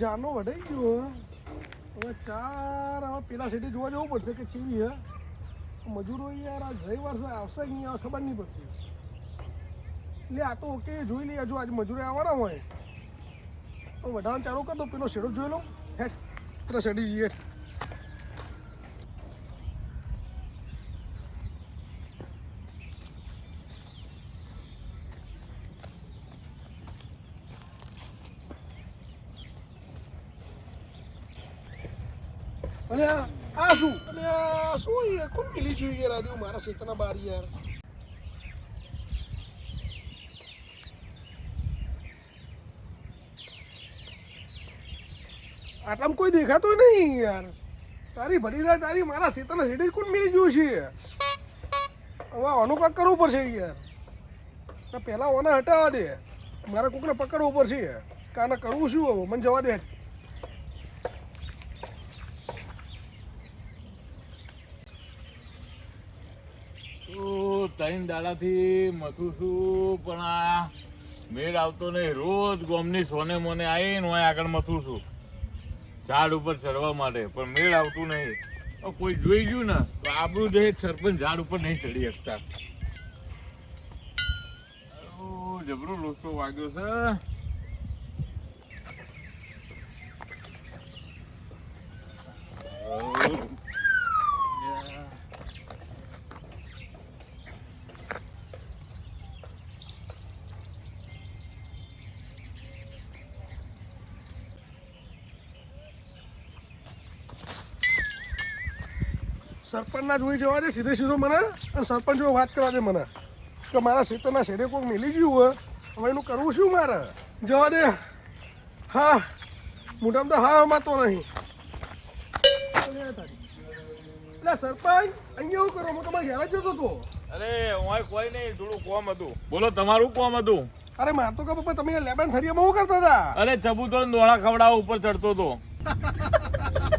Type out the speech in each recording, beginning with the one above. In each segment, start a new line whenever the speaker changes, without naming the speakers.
જાનો વઢાઈ ગયો હવે ચાર હવે પેલા સિટી જોવા જવું પડશે કે ચીવી હે. મજૂરો યાર આ ગઈ છે, આવશે કે નહીં ખબર નહીં પડતી. એટલે આ તો ઓકે જોઈ લઈએ જો આજે મજૂરે આવવાના હોય. તો વઢાવાનું ચાલુ કર પેલો શેડો જોઈ લઉં. હેઠ, પેલા શેડી જઈએ હેઠ. અને આ આ શું અને આ શું જોઈએ યાર આડ્યું મારા ક્ષેત્રના બાર યાર. આટલામાં કોઈ દેખાતો નહીં યાર. તારી ભરી તારી મારા ક્ષેત્રના હેડે કોણ મેં ગયું છે? હવે આનું કાંક કરવું પડશે યાર. પહેલાં ઓના હટાવવા દે. મારા કોકને પકડવું પડશે. કાને કરવું શું હવે? મને જવા દે
તો ત્રણ દાડાથી મથું છું પણ આ મેળ આવતો નહીં. રોજ ગોમની સોને મોને આવીને હું આગળ મથું છું. ઝાડ ઉપર ચડવા માટે પણ મેળ આવતું નહીં. કોઈ જોઈ ગયું ને તો આપણું જે સરપંચ ઝાડ ઉપર નહીં ચડી શકતા. જબરો રોસ્તો વાગ્યો છે. ઓ,
સરપંચના જોઈ જવા દે સીધે સીધો મને સરપંચ જોડે વાત કરવા દે મને. કે મારા ક્ષેત્રના શેડે કોઈક મેલી ગયું હોય હવે એનું કરવું શું મારે? જવા દે. હા મોટામાં તો હા હમાતો નહીં. એટલે સરપંચ અહીંયા હું કરો? હું તમારે ઘેર જતો હતો.
અરે હું કોઈ નહીં થોડું કોમ હતું. બોલો તમારું કોમ હતું?
અરે માર તો કે પપ્પા તમે લેબન થરિયામાં શું કરતા હતા?
અરે ચબૂતરો નોળા ખવડાવવા ઉપર ચડતો હતો.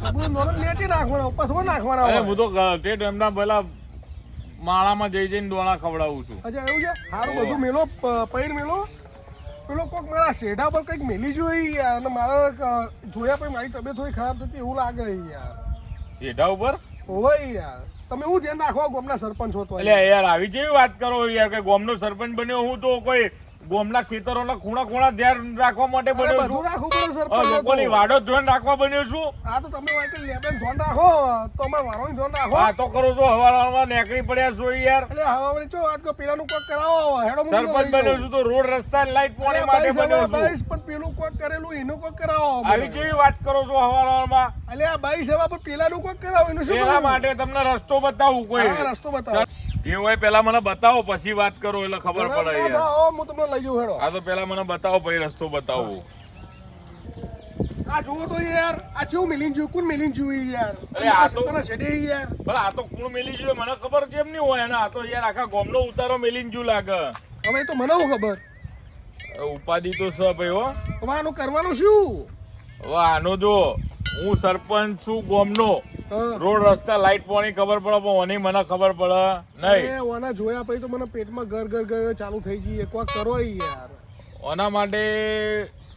આપણે નોરમ નેચી નાખવાના થોડા નાખવાના
અરે હું તો પેલા માળામાં જઈ જઈને દોણા ખવડાવું છું.
અચ્છા એવું છે? સારું બધું મેલો પૈર મેલો? પેલો કોક મારા શેઢા પર કંઈક મેલી જોઈ અને મારા જોયા પછી મારી તબિયત થોડી ખરાબ થતી એવું લાગે યાર.
શેઢા ઉપર?
હોય યાર. તમે હું ધ્યાન રાખવા ગોમના સરપંચ હો તો.
એટલે યાર આવી જેવી વાત કરો યાર કે ગોમનો સરપંચ બન્યો હું તો કોઈ ગોમના ખેતરોના ખૂણા ખૂણા ધ્યાન રાખવા માટે બન્યો છું.
રાખવું પડે
અ, લોકોની વાડો ધ્યાન રાખવા બન્યો છું.
આ તો તમે વાંચે લેબન ધ્યાન રાખો તો અમારે વારો ધ્યાન રાખો.
વાતો કરો છો હવારમાં નેકળી પડ્યા છો યાર.
એટલે હવાવાળી વળી ચો વાત કો પેલાનું કોક કરાવો હેડો
સરપંચ બન્યો છું તો રોડ રસ્તા લાઈટ પાણી માટે બન્યો છું.
બાઈસ પણ પેલું કોક કરેલું એનું કોક કરાવો
આવી જેવી વાત કરો છો હવારમાં
એટલે આ બાઈ હવા પર પેલાનું કોક કરાવો એનું શું
એના માટે તમને રસ્તો બતાવું કોઈ.
હા, રસ્તો બતાવો.
જે હોય પેલા મને બતાવો પછી વાત કરો એટલે ખબર પડે
હું તમને લઈ હેડો.
આ તો પેલા મને બતાવો ભાઈ રસ્તો બતાવો.
આ જુઓ તો યાર આ કેવું મિલિન જેવું કોણ મિલિન જેવું યાર?
અરે આ તો-
તને છેડે યાર.
પણ આ તો કુણ મિલિન જોઈએ મને ખબર કેમ નહીં હોય. ને આ તો યાર આખા ગોમનો ઉતારો મિલિન જુ લાગે.
હવે તો મને ખબર?
ઉપાધિ તો છે ભાઈ હો.
હવે આનું કરવાનું શું?
હવે આનો જો હું સરપંચ છું ગોમનો. રોડ રસ્તા લાઈટ પોણી ખબર પડે પણ ઓની મને ખબર પડે નહીં.
ઓના જોયા પછી તો મને પેટમાં ઘર ઘર ઘર ચાલુ થઈ ગઈ. એક વાર કરો યાર.
ઓના માટે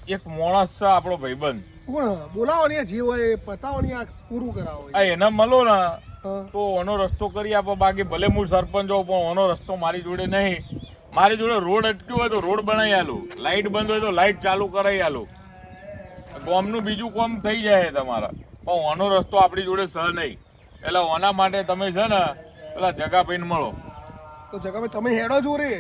એક માણસ છે આપણો ભાઈબંધ.
કોણ? બોલાવો ને જે હોય પતાવો ને આ પૂરું કરાવો
આ એને મળો ને તો ઓનો રસ્તો કરી આપો. બાકી ભલે હું સરપંચ હોઉં પણ ઓનો રસ્તો મારી જોડે નહીં. મારી જોડે રોડ અટક્યો હોય તો રોડ બનાવી આલું. લાઈટ બંધ હોય તો લાઈટ ચાલુ કરાવી આલું. ગોમનું બીજું કોમ થઈ જાય તમારા. પણ ઓનો રસ્તો આપણી જોડે સહ નહીં. એટલે ઓના માટે તમે છે ને પેલા જગાભાઈને મળો.
તો જગાભાઈ તમે હેડો જો રે.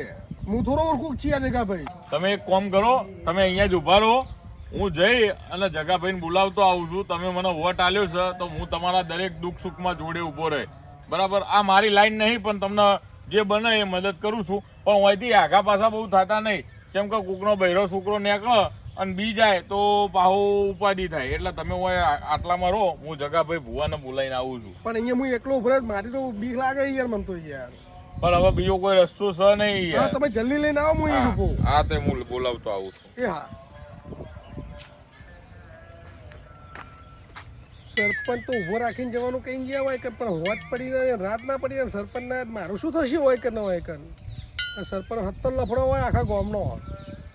હું થોડો ઓળખું છીએ આ જગાભાઈ.
તમે એક કોમ કરો તમે અહીંયા જ ઊભા રહો. હું જઈ અને જગાભાઈને બોલાવતો આવું છું. તમે મને વોટ આલ્યો છે તો હું તમારા દરેક દુઃખ સુખમાં જોડે ઊભો રહે. બરાબર? આ મારી લાઈન નહીં પણ તમને જે બને એ મદદ કરું છું. પણ અહીંથી આઘા પાછા બહુ થતા નહીં. જેમ કે કોકનો બહેરો છોકરો નીકળે અને બી જાય તો પાહો ઉપાધિ થાય. એટલે તમે હું આટલામાં રહો હું જગાભાઈ ભુવાને બોલાવીને આવું છું.
પણ અહીંયા હું એકલો ઊભો મારી તો બીક લાગે યાર મને તો યાર.
પણ હવે બીજો કોઈ રસ્તો છે નહીં
હા તમે જલ્દી લઈને આવો હું અહીં
હા,
ઊભો
હા તે હું બોલાવતો આવું છું.
એ હા. સરપંચ તો ઊભો રાખીને જવાનું કઈ ગયા હોય કે પણ હોત પડી ને રાત ના પડી સરપંચ ના મારું શું થશે હોય કે ન હોય કે સરપંચ હત્તર લફડો હોય આખા ગામનો.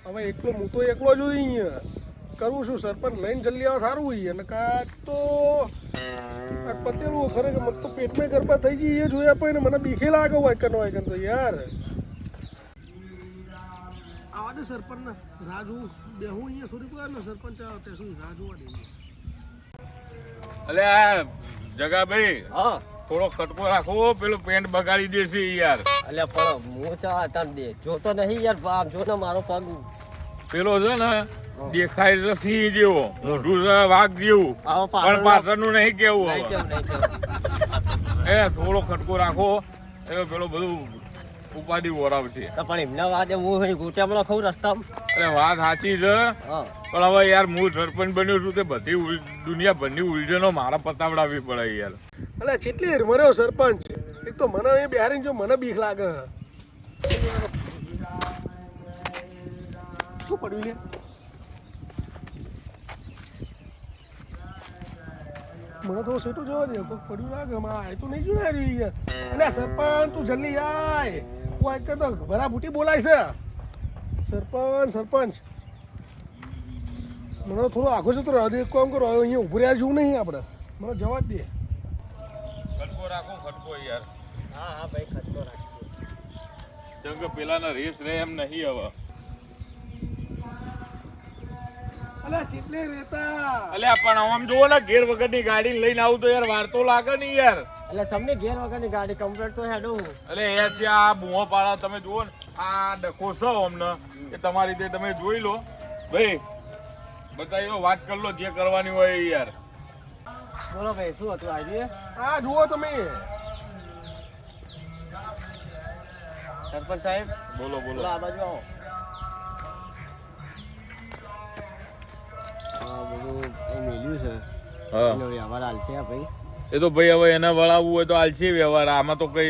હવે એકલો હું તો એકલો જ છું અહીંયા. કરવું શું સરપંચ લઈને જલ્દી આવે સારું હોય અને કા તો આ પતેલું ખરેખર મને તો પેટમાં ગરબા થઈ ગઈ એ જોયા પણ મને બીખે લાગે હોય કનો હોય તો યાર. આવા દે સરપંચ ને રાજુ બે હું અહીંયા સુધી પડે ને સરપંચ આવે તે શું રાજુ આ દે.
અલે આ જગાભાઈ
હા.
થોડો કટકો રાખો પેલું પેન્ટ બગાડી દેશે યાર.
અલ્યા પણ હું ચા દે દે. જોતો નહીં યાર આમ જો ને મારો પગ.
પેલો છે ને દેખાય છે સિંહ જેવો મોઢું છે વાઘ જેવું પણ
પાછળ
પાછળનું નહીં કેવું હવે. એ થોડો ખટકો રાખો. એ પેલો બધું ઉપાધિ વરાવશે
છે પણ એમના વાત હું અહીં ગોટિયામાં ખાઉં રસ્તામાં?
અરે વાત સાચી છે. પણ હવે યાર હું સરપંચ બન્યો છું તે બધી દુનિયા દુનિયાભરની ઉલઝનો મારા પતાવડાવી પડે યાર.
એટલે ચેટલી મર્યો સરપંચ? એક તો મને અહીં બિહારી જો મને બીક લાગે. શું પડ્યું લે મને તો સેટું જોવા દે કોઈક પડ્યું ના ગમે. આ તો નહીં જોયા રહી યાર એટલે સરપંચ તું જલ્દી આય. હું આ તો ભરા બુટી બોલાય છે. સરપંચ સરપંચ. મને થોડો આખો જતો રહ્યો. એક કામ કરો હવે અહીંયા ઉભું રહ્યા જેવું નહીં આપણે. મને જવા જ દે.
ખટકો રાખો ખટકો યાર.
હા હા ભાઈ ખર્ચો રાખો
ચંગ પેલાના રેસ રહે એમ નહીં હવે.
અલ્યા ચેટલે રહેતા.
અલ્યા પણ આમ જોવો ને ઘેર વગરની ગાડી લઈને આવું તો યાર વાર તો લાગે નહીં યાર.
એટલે તમને ઘેર વગરની ગાડી કમ્પ્લીટ તો હેડો
અલે એ ત્યાં આ બુઓ પાડા તમે જુઓ ને આ ડખો છો અમને. એ તમારી રીતે તમે જોઈ લો. ભાઈ બતાવી વાત કરી લો જે કરવાની હોય યાર.
બોલો ભાઈ શું હતું આજે?
આ જુઓ તમે.
સરપંચ સાહેબ
બોલો
બોલો.
બોલો
આ બાજુ આવો. બધું એ છે. એનો વ્યવહાર હાલશે ભાઈ.
એ તો ભાઈ હવે એને વળાવવું હોય તો આલસી વ્યવહાર. આમાં તો કઈ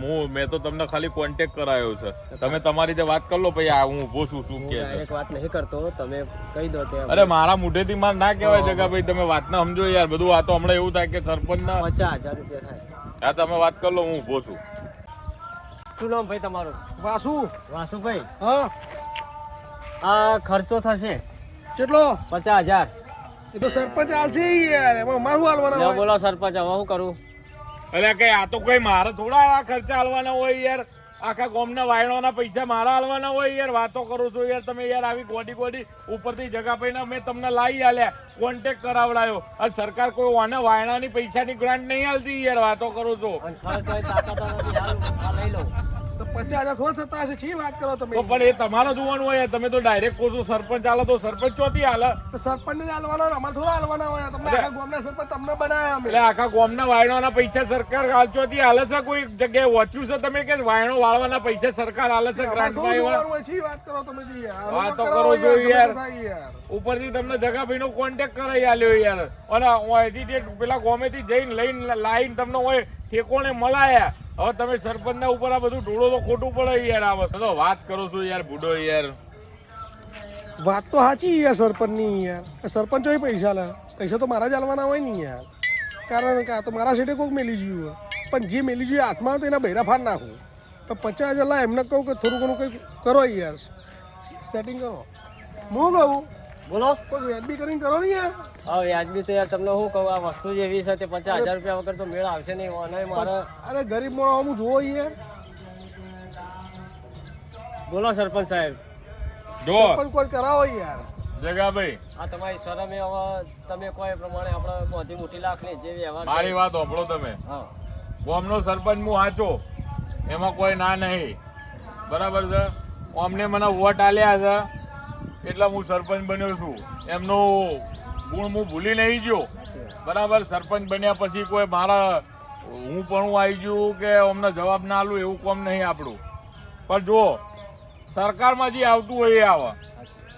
હું મેં તો તમને ખાલી કોન્ટેક કરાયો છે. તમે તમારી રીતે વાત કરી લો ભાઈ આ હું ઊભો છું શું કે છે.
વાત નહીં કરતો તમે કહી દો કે
અરે મારા મુઢેથી માર ના કહેવાય જગા ભાઈ તમે વાત ના સમજો યાર. બધું આ તો હમણાં એવું થાય કે સરપંચ ના
પચાસ હજાર રૂપિયા થાય.
આ તમે વાત કરી લો હું ઊભો છું.
શું નામ ભાઈ તમારું?
વાસુ.
વાસુભાઈ?
હા.
આ ખર્ચો થશે?
કેટલો?
પચાસ હજાર.
એ તો સરપંચ આલશે યાર એમાં મારું હાલવાના હોય.
બોલો સરપંચ હવે શું કરું?
અરે કઈ આ તો કઈ મારે થોડા આવા ખર્ચા હાલવાના હોય યાર. આખા ગામના વાયણોના પૈસા મારા હાલવાના હોય યાર. વાતો કરું છું યાર તમે યાર આવી ગોડી ગોડી ઉપરથી જગા પૈના મેં તમને લાવી આલ્યા. કોન્ટેક કરાવડાયો. અને સરકાર કોઈ વાના વાયણાની પૈસાની ગ્રાન્ટ નહીં હાલતી યાર વાતો કરું છો.
તો પચાસ હજાર થોડા થતા હશે. છે વાત કરો તમે?
પણ એ તમારે જોવાનું હોય તમે તો ડાયરેક્ટ કહો છો સરપંચ હાલે તો સરપંચ ચોથી હાલે
તો સરપંચ ને હાલવાના અમારે થોડા હાલવાના હોય. તમને આખા ગામના સરપંચ તમને બનાવ્યા અમે.
એટલે આખા ગામના વાયણોના પૈસા સરકાર હાલે છે? કોઈ જગ્યાએ વાંચ્યું છે તમે કે વાયણો વાળવાના પૈસા સરકાર હાલે છે ગ્રાન્ટમાં એવા
જોવાનું વાત કરો તમે જી યાર.
વાતો
કરો
કરો છો યાર. ઉપરથી તમને જગાભાઈ નો કોન્ટેક કરાઈ આલ્યો યાર. અને અહીંથી પેલા ગોમેથી જઈને લઈને લાઈન તમને હોય ઠેકોને મલાયા હવે તમે સરપંચના ઉપર આ બધું ઢોળો તો ખોટું પડે યાર આ વસ્તુ. તો વાત કરો છો યાર બુડો યાર.
વાત તો સાચી યાર સરપંચની યાર. સરપંચો એ પૈસા લે. પૈસા તો મારા જ હાલવાના હોય ને યાર. કારણ કે આ તો મારા સેટે કોઈક મેલી ગયું હોય. પણ જે મેલી ગયું હાથમાં તો એના બૈરા ફાડ નાખું. પણ પચાસ હજાર લાય એમને કહું કે થોડું ઘણું કંઈક કરો યાર. સેટિંગ કરો. હું કહું?
બોલો.
કોઈ વ્યાજબી કરીને કરો ને યાર.
હા વ્યાજબી તો યાર તમને શું કહું આ વસ્તુ જ એવી છે તે પચાસ હજાર રૂપિયા વગર તો મેળ આવશે નહીં અને મારે
અરે ગરીબ માણસ હું જોવો યાર.
બોલો સરપંચ સાહેબ.
જો.
પણ કોઈ કરાવો યાર.
જગાભાઈ.
આ તમારી શરમે હવે તમે કોઈ પ્રમાણે આપણે મોટી મોટી લાખની જે વ્યવહાર
મારી વાત સાંભળો તમે.
હા.
ગામનો સરપંચ હું હાચો એમાં કોઈ ના નહીં. બરાબર છે? અમને મને વોટ આલ્યા છે. એટલે હું સરપંચ બન્યો છું. એમનો ગુણ હું ભૂલી નહીં ગયો. બરાબર સરપંચ બન્યા પછી કોઈ મારા હું પણ હું આવી ગયું કે અમને જવાબ ના આલું એવું કોમ નહીં આપણું. પણ જો સરકારમાં જે આવતું હોય એ આવે.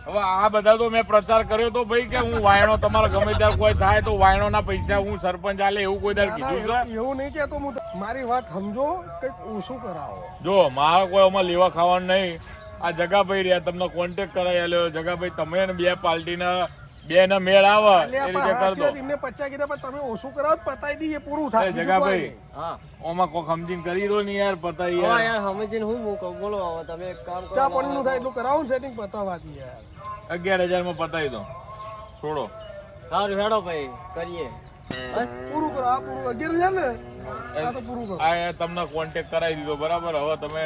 હવે આ બધા તો મેં પ્રચાર કર્યો તો ભાઈ કે હું વાયણો તમારા ગમે ત્યારે કોઈ થાય તો વાયણોના પૈસા હું સરપંચ આલે એવું કોઈ દર કીધું છે?
એવું નહીં કે હું મારી વાત સમજો કંઈક ઓછું કરાવો.
જો મારા કોઈ અમારે લેવા ખાવાનું નહીં. આ જગાભાઈ રહ્યા તમને કોન્ટેક કરાવી આલ્યો. જગાભાઈ તમે ને બે પાર્ટીના બે ના મેળ આવે એ રીતે
સાચી
દો.
એમને પચાસ કીધા પણ તમે ઓછું કરાવો તો પતાઈ દઈએ પૂરું થાય.
જગાભાઈ.
હા.
ઓમાં કોઈ સમજીને કરી દો ને યાર પતાઈ
હા
યાર.
યાર સમજીને હું હું બોલો હવે તમે એક કામ કરો.
ચા પણ થાય એટલું કરાવો ને સેટિંગ પતાવવાથી યાર.
અગિયાર હજારમાં પતાવી દો. છોડો.
સારું હેડો ભાઈ કરીએ. બસ.
પૂરું કરો આ પૂરું. અગિયાર હજાર ને? આ તો પૂરું કરો.
આ તમને કોન્ટેક્ટ કરાવી દીધો બરાબર? હવે તમે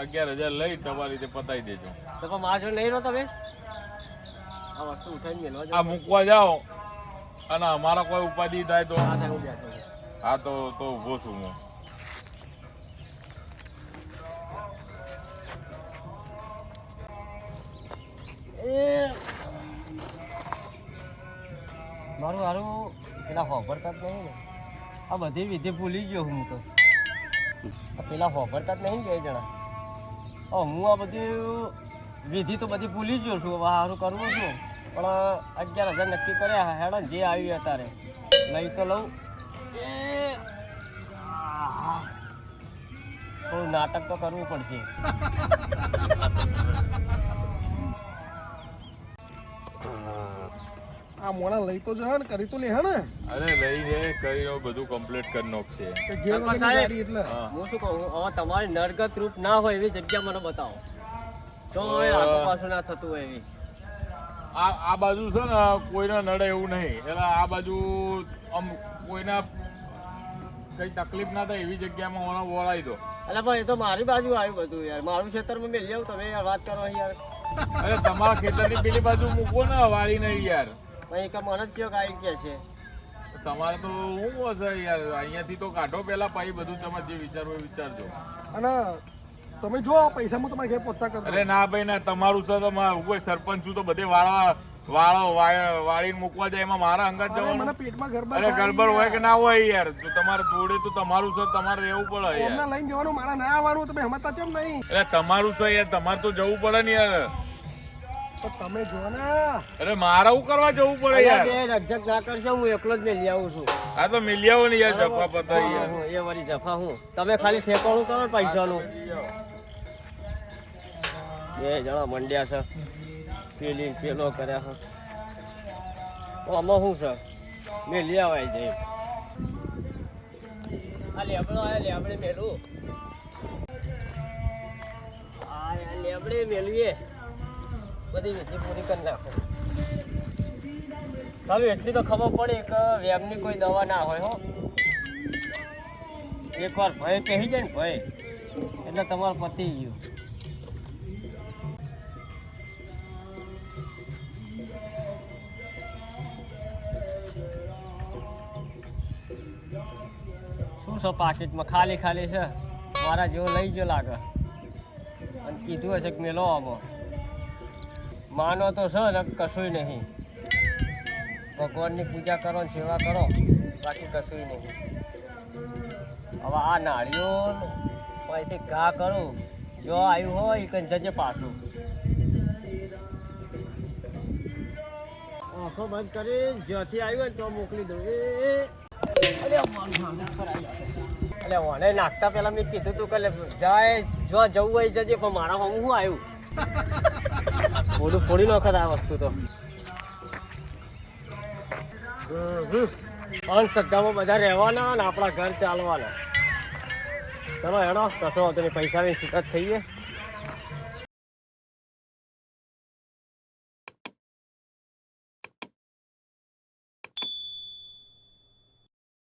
અગિયાર હજાર લઈ તમારી રીતે પતાવી દેજો.
તો પણ લઈ લો તમે? આ વસ્તુ ઉઠાઈને મેળવા
આ મૂકવા જાઓ. અને અમારા કોઈ ઉપાધિ થાય તો?
હું
તો તો ઊભો છું હું.
મારું હારું પેલા હોભરતા જ નહીં ને? આ બધી વિધિ ભૂલી ગયો હું તો. પેલા હોભરતા જ નહીં ગયા બે જણા? હું આ બધી વિધિ તો બધી ભૂલી ગયો છું હવે સારું કરવું છું. પણ અગિયાર હજાર નક્કી કર્યા હેડો જે આવ્યું અત્યારે લઈ તો લઉં. થોડું નાટક તો કરવું પડશે.
આ મોણા લઈ તો જશે ને કરી તો લે હે ને.
અરે લઈ લે કરીને બધું કમ્પ્લીટ કરી નાખશે.
કે ઘેર
સરપંચ
વગરની
સાહેબ.
ગાડી એટલે.
હું.
શું કહું હવે તમારી નરગત રૂપ ના હોય એવી જગ્યા મને બતાવો. જો હવે આગળ પાછું ના થતું હોય એવી.
આ આ બાજુ છે ને કોઈને નડે એવું નહીં. એટલે આ બાજુ આમ કોઈના કઈ તકલીફ ના થાય એવી જગ્યામાં ઓનો બોલાવી દો.
એટલે પણ એ તો મારી બાજુ આવ્યું બધું યાર. મારું ખેતરમાં મેં લેવું તમે યાર વાત કરો યાર.
અરે તમારા ખેતરની પેલી બાજુ મૂકો ને વાળી નહીં યાર.
પછી કે મને જ કે આવી ગયા છે.
તમારે તો શું હશે યાર અહીંયાથી તો કાઢો પેલા પછી બધું તમારે જે વિચારવું એ વિચારજો.
અને તમે જો પૈસા હું તમારે ઘેર પહોંચતા કરો
અરે ના ભાઈ ના તમારું છે તો હું કોઈ સરપંચ છું તો બધે વાળા વાળો વાળ- વાળીને મૂકવા જાય એમાં મારા અંગત
જવાનું? મને પેટમાં ગરબા
અરે ગડબડ હોય કે ના હોય યાર તો તમારે જોડે તો તમારું છે તમારે રહેવું પડે યાર.
એમના લઈને જવાનું મારા ના આવવાનું તમે હમતા કેમ નહીં?
અરે તમારું છે યાર તમારે તો જવું પડે ને યાર.
તમે જો ને.
અરે મારે હું કરવા જવું પડે યાર?
બે રક્ષક ના કરશો હું એકલો જ મેં લઈ આવું છું.
આ તો મિલિયાઓ ને યાર જફા પતા યાર.
હું એ વારી જફા હું. તમે ખાલી ઠેકાણું કરો ને પૈસાનું. બે જણા મંડ્યા છે. પેલી ને પેલો કર્યા છે. તો આમાં શું છે? મેં લઈ આવાય જઈ આ લેબડો આ લેબડે મેલું. આ આ લેબડે મેલવીએ બધી વિધિ પૂરી કરી નાખો. હવે એટલી તો ખબર પડી કે વેમની કોઈ દવા ના હોય, હો. એકવાર ભય કહી જાય ને ભય, એટલે તમારું પતી ગયું. શું છે પાકીટમાં ખાલી ખાલી છે? મારા જેવો લઈ ગયો લાગે. અને કીધું હશે કે મેલો આવો. માનો તો છે ને કશું નહીં. ભગવાનની પૂજા કરો ને સેવા કરો, બાકી કશું નહીં. હવે આ નાળીઓ અહીંથી ઘા કરું, જો આવ્યું હોય કંઈ જજે પાછું. આંખો બંધ કરી, જ્યાંથી આવ્યું ને તો મોકલી દઉં. એટલે અરે નાખતા પહેલા મેં કીધું તું કે જાય, જો જવું હોય જજે, પણ મારા હું આવ્યું? થોડું ફોડી નાખત આ વસ્તુ તો. અંધશ્રદ્ધામાં બધા રહેવાના અને આપણા ઘર ચાલવાના. ચલો એનો કશો નહીં, પૈસાની છૂટ જ થઈએ.